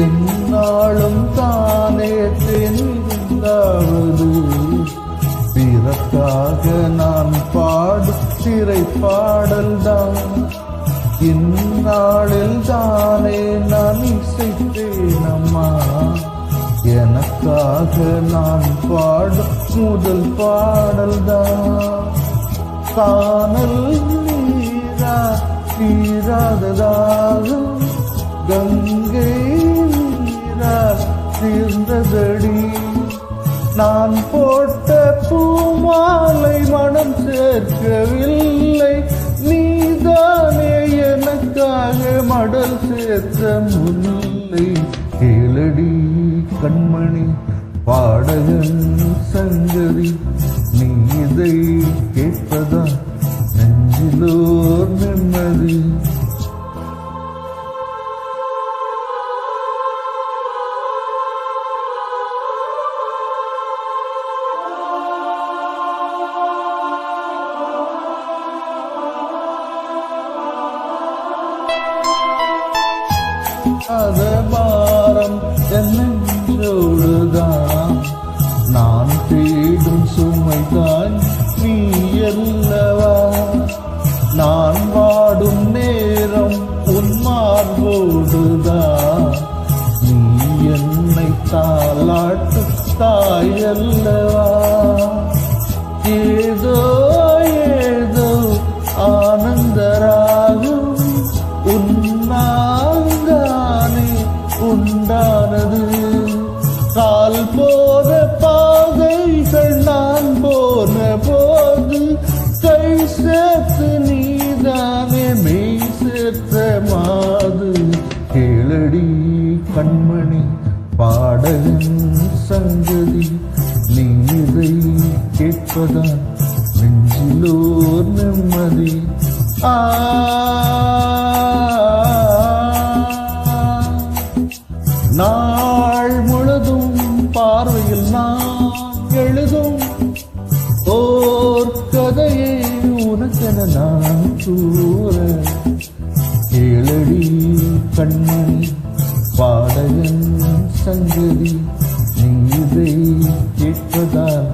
என்னாலும் தானே தெரிந்தாவது பிறக்காக நான் பாடு திரை பாடல்தான் இந்நாளில் தானே நான் இசைத்தேன் அம்மா. எனக்காக நான் பாடும் முதல் பாடல்தான். காணல் நீரா தீராததாகும். கங்கை நீரா தீர்ந்ததடி. நான் போட்ட பூமாலை மனம் சேர்க்கவில்லை. பாடல் சேர்த்த முல்லை கேளடி கண்மணி பாடகன் சங்கதி நீ இதை கேட்பதா? நெஞ்சிலோர் நிம்மதி. അത് മാറും എന്നും ചൂടുതാ மாது கேளடி கண்மணி பாடகன் சங்கதி. நீ இதை கேட்பதான் நெஞ்சிலோர் நிம்மதி. ஆ. நாள் முழுதும் பார்வையில் நான் எழுதும் ஓர் கதையை உனக்கென நான் கூற சங்கதி நீ இதை கேட்பதால்